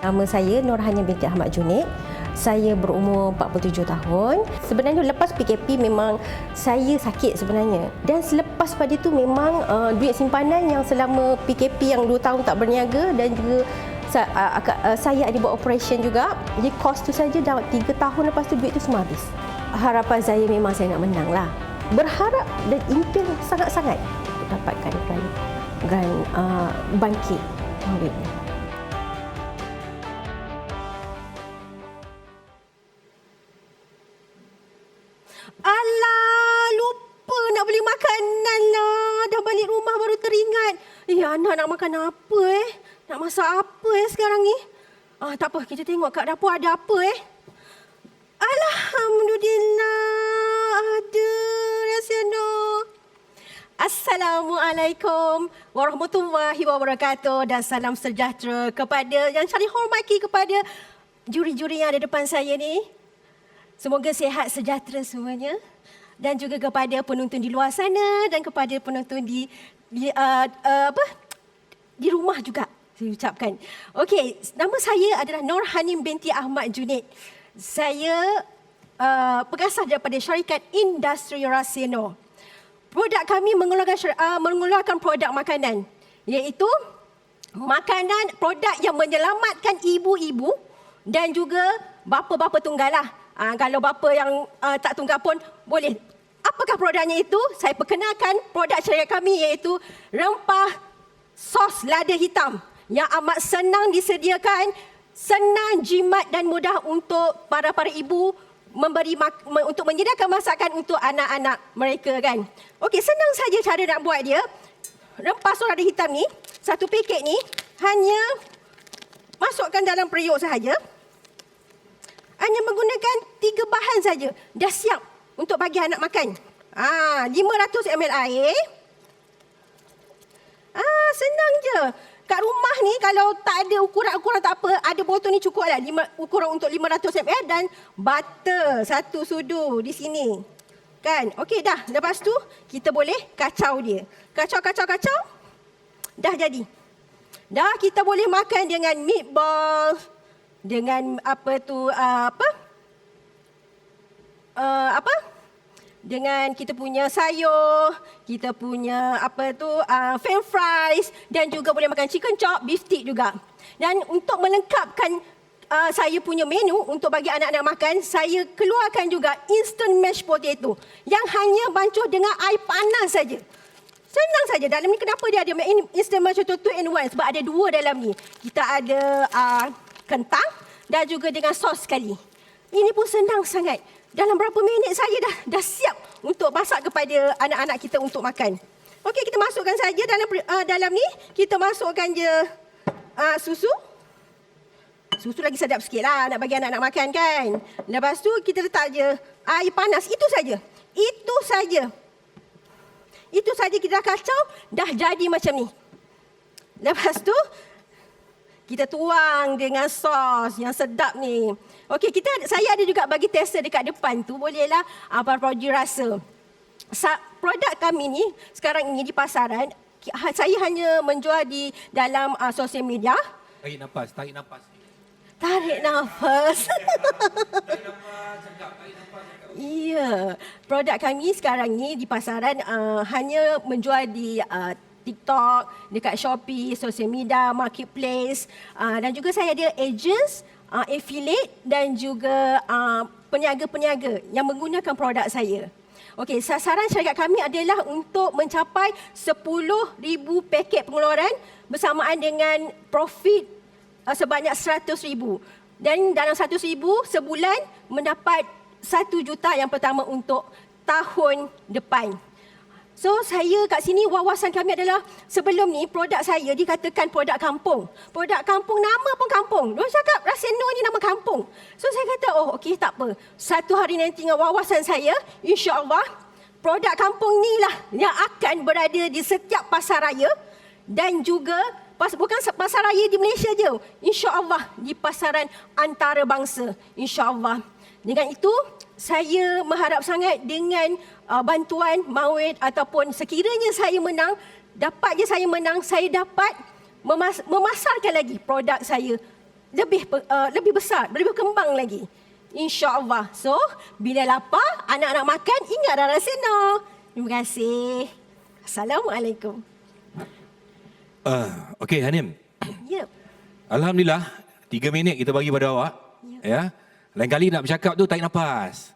Nama saya Nurhania binti Ahmad Junid. Saya berumur 47 tahun. Sebenarnya lepas PKP memang saya sakit sebenarnya. Dan selepas pada itu memang uh, duit simpanan yang selama PKP yang 2 tahun tak berniaga dan juga sa- uh, uh, saya ada buat operation juga. Jadi kos tu saja dah 3 tahun lepas tu duit tu semua habis. Harapan saya memang saya nak menang lah. Berharap dan impian sangat-sangat dapatkan grand, grand uh, bangkit. Mawid baru teringat. Eh, anak nak makan apa eh? Nak masak apa eh sekarang ni? Ah, tak apa, kita tengok kat dapur ada apa eh. Alhamdulillah, ada rahsia Nur. Assalamualaikum warahmatullahi wabarakatuh dan salam sejahtera kepada yang saya hormati kepada juri-juri yang ada depan saya ni. Semoga sihat sejahtera semuanya dan juga kepada penonton di luar sana dan kepada penonton di, di uh, uh, apa di rumah juga saya ucapkan. Okey, nama saya adalah Nur Hanim binti Ahmad Junid. Saya uh, pengasas daripada syarikat Industri Rasino. Produk kami mengeluarkan uh, mengeluarkan produk makanan iaitu makanan produk yang menyelamatkan ibu-ibu dan juga bapa-bapa tunggal lah. Uh, kalau bapa yang uh, tak tunggal pun boleh. Apakah produknya itu? Saya perkenalkan produk syarikat kami iaitu rempah sos lada hitam yang amat senang disediakan, senang jimat dan mudah untuk para-para ibu memberi untuk menyediakan masakan untuk anak-anak mereka kan. Okey, senang saja cara nak buat dia. Rempah sos lada hitam ni, satu paket ni hanya masukkan dalam periuk sahaja. Hanya menggunakan tiga bahan saja. Dah siap untuk bagi anak makan. Ah, 500 ml air. Ah, senang je. Kat rumah ni kalau tak ada ukuran-ukuran tak apa, ada botol ni cukup lah. Lima, ukuran untuk 500 ml dan butter satu sudu di sini. Kan? Okey dah. Lepas tu kita boleh kacau dia. Kacau, kacau, kacau. Dah jadi. Dah kita boleh makan dengan meatball, dengan apa tu uh, apa? Uh, apa? Dengan kita punya sayur, kita punya apa tu uh, french fries dan juga boleh makan chicken chop, beef stick juga. Dan untuk melengkapkan uh, saya punya menu untuk bagi anak-anak makan, saya keluarkan juga instant mashed potato yang hanya bancuh dengan air panas saja. Senang saja. Dalam ni kenapa dia ada in- instant mashed potato in one? Sebab ada dua dalam ni. Kita ada uh, kentang dan juga dengan sos sekali. Ini pun senang sangat. Dalam berapa minit saya dah dah siap untuk masak kepada anak-anak kita untuk makan. Okey, kita masukkan saja dalam uh, dalam ni. Kita masukkan je uh, susu. Susu lagi sedap sikit lah nak bagi anak-anak makan kan. Lepas tu kita letak je air panas. Itu saja. Itu saja. Itu saja kita dah kacau, dah jadi macam ni. Lepas tu, kita tuang dengan sos yang sedap ni. Okey, kita saya ada juga bagi tester dekat depan tu. Bolehlah apa uh, rasa. Sa, produk kami ni sekarang ini di pasaran, ha- saya hanya menjual di dalam uh, sosial media. Tarik nafas, tarik nafas. Tarik nafas. Tarik nafas, cakap, tarik nafas. Iya, produk kami sekarang ni di pasaran uh, hanya menjual di uh, TikTok, dekat Shopee, sosial media, marketplace uh, dan juga saya ada agents, uh, affiliate dan juga uh, peniaga-peniaga yang menggunakan produk saya. Okey, sasaran syarikat kami adalah untuk mencapai 10,000 paket pengeluaran bersamaan dengan profit uh, sebanyak 100,000. Dan dalam 100,000 sebulan mendapat 1 juta yang pertama untuk tahun depan. So saya kat sini wawasan kami adalah sebelum ni produk saya dikatakan produk kampung. Produk kampung nama pun kampung. Dia cakap Raseno ni nama kampung. So saya kata oh okey tak apa. Satu hari nanti dengan wawasan saya insya-Allah produk kampung ni lah yang akan berada di setiap pasar raya dan juga pas, bukan pasar raya di Malaysia je. InsyaAllah di pasaran antarabangsa. InsyaAllah. Dengan itu, saya mengharap sangat dengan uh, bantuan Mawid ataupun sekiranya saya menang, dapat je saya menang, saya dapat memas- memasarkan lagi produk saya lebih uh, lebih besar, lebih berkembang lagi. InsyaAllah. So, bila lapar, anak-anak makan, ingat Rara Seno. Terima kasih. Assalamualaikum. Uh, Okey Hanim. Ya. Alhamdulillah, tiga minit kita bagi pada awak. Ya. Lain kali nak bercakap tu tarik nafas.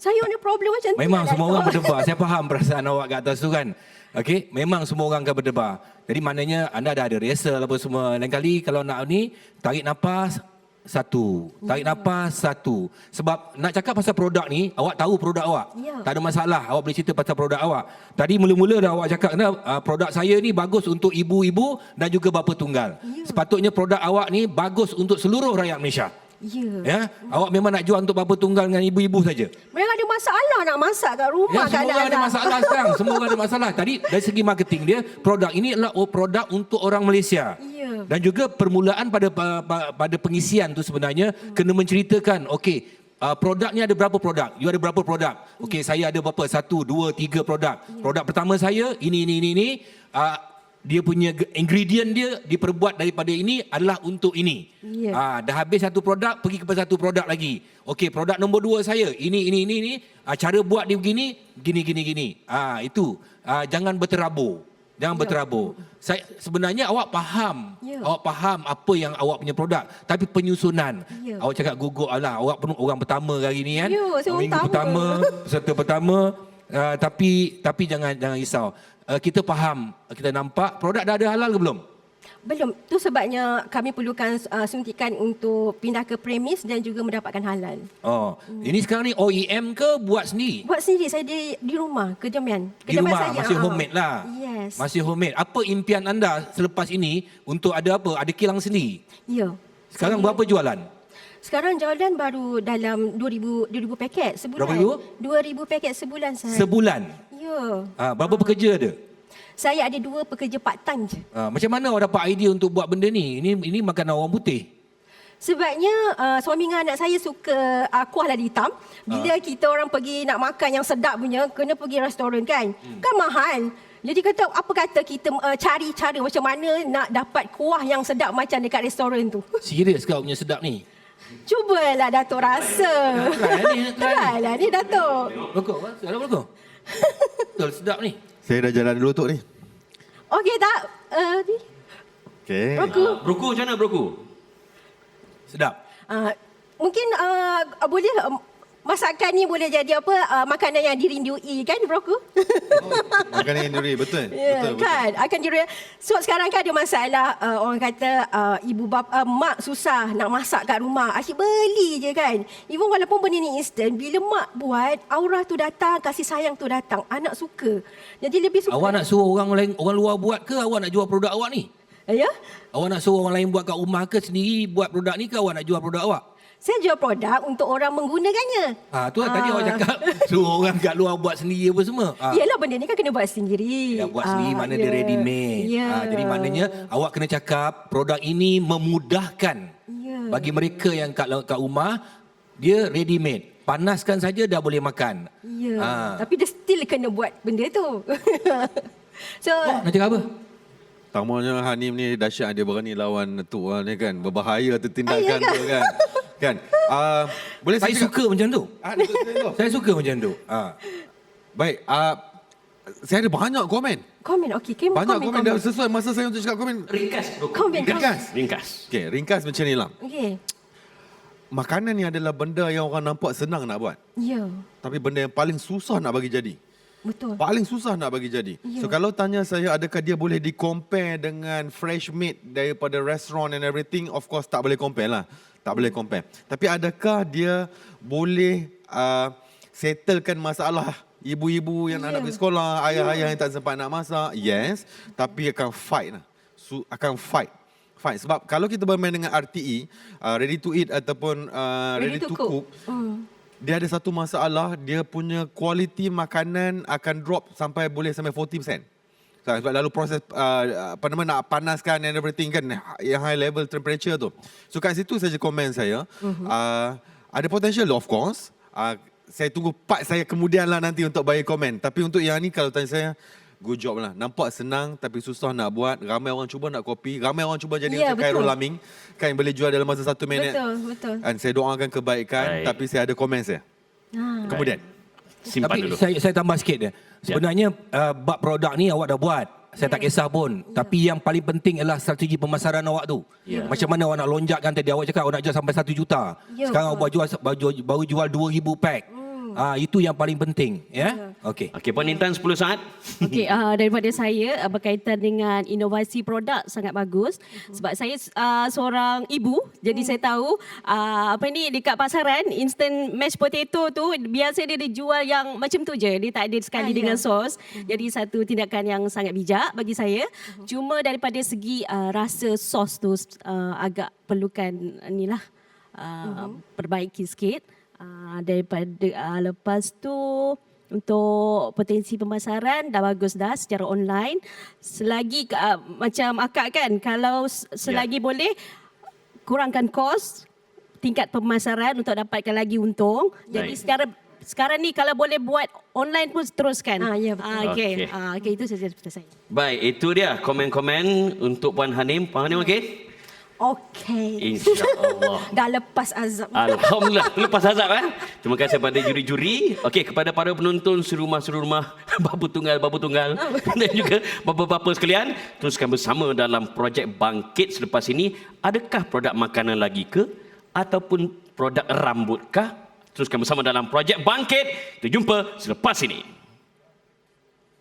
Saya ada problem macam tu. Memang semua orang berdebar. Saya faham perasaan awak kat atas tu kan. Okey, memang semua orang akan berdebar. Jadi maknanya anda dah ada rehearsal apa semua. Lain kali kalau nak ni, tarik nafas satu. Tarik nafas satu. Sebab nak cakap pasal produk ni, awak tahu produk awak. Ya. Tak ada masalah. Awak boleh cerita pasal produk awak. Tadi mula-mula dah awak cakap kena uh, produk saya ni bagus untuk ibu-ibu dan juga bapa tunggal. Ya. Sepatutnya produk awak ni bagus untuk seluruh rakyat Malaysia. Ya. Ya, awak memang nak jual untuk bapa tunggal dengan ibu-ibu saja. Mereka ada masalah nak masak kat rumah Ya, semua ada masalah sekarang. Semua orang ada masalah. Tadi dari segi marketing dia, produk ini adalah oh, produk untuk orang Malaysia. Ya. Dan juga permulaan pada pa- pa- pada pengisian tu sebenarnya kena menceritakan, okey, uh, produk ni ada berapa produk? You ada berapa produk? Okey, saya ada berapa? Satu, dua, tiga produk. Produk pertama saya, ini, ini, ini, ini. Uh, dia punya ingredient dia diperbuat daripada ini adalah untuk ini. Ya. Ah, dah habis satu produk, pergi kepada satu produk lagi. Okey, produk nombor dua saya, ini, ini, ini, ini. Ah, cara buat dia begini, gini, gini, gini. Ah, itu. Ah, jangan berterabur. Jangan berterabur. Saya sebenarnya awak faham. Ya. Awak faham apa yang awak punya produk, tapi penyusunan. Ya. Awak cakap gugup alah, awak pun orang pertama hari ni kan. Orang Minggu pertama. peserta pertama. Ah, tapi tapi jangan jangan risau. Ah, kita faham, kita nampak produk dah ada halal ke belum? Belum. Tu sebabnya kami perlukan uh, suntikan untuk pindah ke premis dan juga mendapatkan halal. Oh, ini sekarang ni OEM ke buat sendiri? Buat sendiri saya di di rumah kejamian. Di rumah saya, masih ah. homemade lah. Yes. Masih homemade. Apa impian anda selepas ini untuk ada apa? Ada kilang sendiri. Ya. Sekarang Saya- berapa jualan? Sekarang jualan baru dalam 2000 2000 paket sebulan. Berapa ribu? 2000 paket sebulan saya. Sebulan. Ya. Ha, berapa pekerja ada? Saya ada dua pekerja part time je. Ha, macam mana awak dapat idea untuk buat benda ni? Ini ini makanan orang putih. Sebabnya uh, suami dengan anak saya suka uh, kuah ladi hitam. Bila kita orang pergi nak makan yang sedap punya, kena pergi restoran kan. Hmm. Kan mahal. Jadi kata apa kata kita uh, cari cara macam mana nak dapat kuah yang sedap macam dekat restoran tu. Serius kau punya sedap ni? Cubalah Datuk rasa. Try try ni. Try lah ni Datuk. Rokok? ha? Sedap rokok? Betul, sedap ni. Saya dah jalan dulu Tok ni. Okey tak? Uh, ni. Okey. Roku. Broko macam mana broko? Sedap. Uh, mungkin uh, boleh uh, masakan ni boleh jadi apa uh, makanan yang dirindui kan Broku? Makanan Induri betul. Ya, betul, betul. kan akan dire so sekarang kan ada masalah uh, orang kata uh, ibu bapa uh, mak susah nak masak kat rumah asyik beli je kan even walaupun benda ni instant bila mak buat aura tu datang kasih sayang tu datang anak suka jadi lebih suka Awak nak suruh orang lain orang luar buat ke awak nak jual produk awak ni? ya Awak nak suruh orang lain buat kat rumah ke sendiri buat produk ni ke awak nak jual produk awak? Saya jual produk untuk orang menggunakannya Ha, tu lah tadi awak cakap suruh orang kat luar buat sendiri apa semua. Ha. Yelah benda ni kan kena buat sendiri. Ya, buat sendiri Ah, mana ya. dia ready made. Ya. Ha, jadi maknanya awak kena cakap produk ini memudahkan Ya. bagi mereka yang kat kat rumah dia ready made. Panaskan saja dah boleh makan. Ya. Ha. Tapi dia still kena buat benda tu. so, Nak cakap apa? Tamanya Hanim ni dahsyat dia berani lawan tu ah, ni kan. Berbahaya tu Ah, tindakan ya tu kan. Kan. Ah, boleh Saya cakap- suka macam tu. Ah, betul, betul, betul. Saya suka macam tu. Ha. Baik, ah, saya ada banyak komen. komen. Okey, okay, Banyak komen. komen, dah sesuai masa saya untuk cakap komen. Ringkas. Komen, Ringkas. Ringkas. Okey, ringkas macam ni lah. Okey. Makanan ni adalah benda yang orang nampak senang nak buat. Ya, Tapi benda yang paling susah nak bagi jadi. betul. Paling susah nak bagi jadi. Ya. So kalau tanya saya adakah dia boleh di compare dengan fresh meat daripada restaurant and everything, of course tak boleh compare lah. Tak boleh compare. Tapi adakah dia boleh uh, settlekan masalah ibu-ibu yang Ya. nak pergi sekolah, ayah-ayah yang tak sempat nak masak? Yes, tapi akan fight lah. Su- akan fight. Fight. Sebab kalau kita bermain dengan RTE, uh, ready to eat ataupun uh, ready, to, cook Hmm. dia ada satu masalah, dia punya kualiti makanan akan drop sampai boleh sampai 40%. Sebab lalu proses uh, apa nama nak panaskan and everything kan yang high level temperature tu. So kat situ saja komen saya. Uh-huh. Uh, ada potential of course. Uh, saya tunggu part saya kemudian lah nanti untuk bagi komen. Tapi untuk yang ni kalau tanya saya good job lah. Nampak senang tapi susah nak buat. Ramai orang cuba nak copy. Ramai orang cuba jadi Ya, macam Cairo. Laming. Kan yang boleh jual dalam masa satu minit. Betul, betul. Dan saya doakan kebaikan Baik. tapi saya ada komen saya. Ha. Kemudian. Simpan Tapi dulu. saya saya tambah sikit dia. Sebenarnya uh, bab produk ni awak dah buat. Saya tak kisah pun. Tapi yang paling penting ialah strategi pemasaran awak tu. Ya. Macam mana awak nak lonjakkan tadi awak cakap awak nak jual sampai 1 juta. Ya, Sekarang awak jual baru, baru jual 2000 pack. Ah itu yang paling penting ya. Okey. Okey, Puan Intan 10 saat. Okey, uh, daripada saya uh, berkaitan dengan inovasi produk sangat bagus. Sebab saya uh, seorang ibu jadi saya tahu uh, apa ni dekat pasaran instant mashed potato tu biasa dia dijual yang macam tu je. Dia tak ada sekali ya. dengan sos. Jadi satu tindakan yang sangat bijak bagi saya. Cuma daripada segi uh, rasa sos tu uh, agak perlukan inilah uh, perbaiki sikit uh, daripada uh, lepas tu untuk potensi pemasaran dah bagus dah secara online. Selagi uh, macam akak kan kalau selagi yeah. boleh kurangkan kos tingkat pemasaran untuk dapatkan lagi untung. Jadi secara sekarang ni kalau boleh buat online pun teruskan. Ah, ya, betul. Ah, okey. Okey. Ah, okey itu saja daripada saya. Baik, itu dia komen-komen untuk Puan Hanim. Puan Hanim okey? Okey. InsyaAllah. Dah lepas azab. Alhamdulillah lepas azab eh. Terima kasih kepada juri-juri. Okey kepada para penonton serumah-serumah babu tunggal babu tunggal dan juga bapa-bapa sekalian teruskan bersama dalam projek bangkit selepas ini. Adakah produk makanan lagi ke ataupun produk rambut kah? Teruskan bersama dalam projek bangkit. Kita jumpa selepas ini.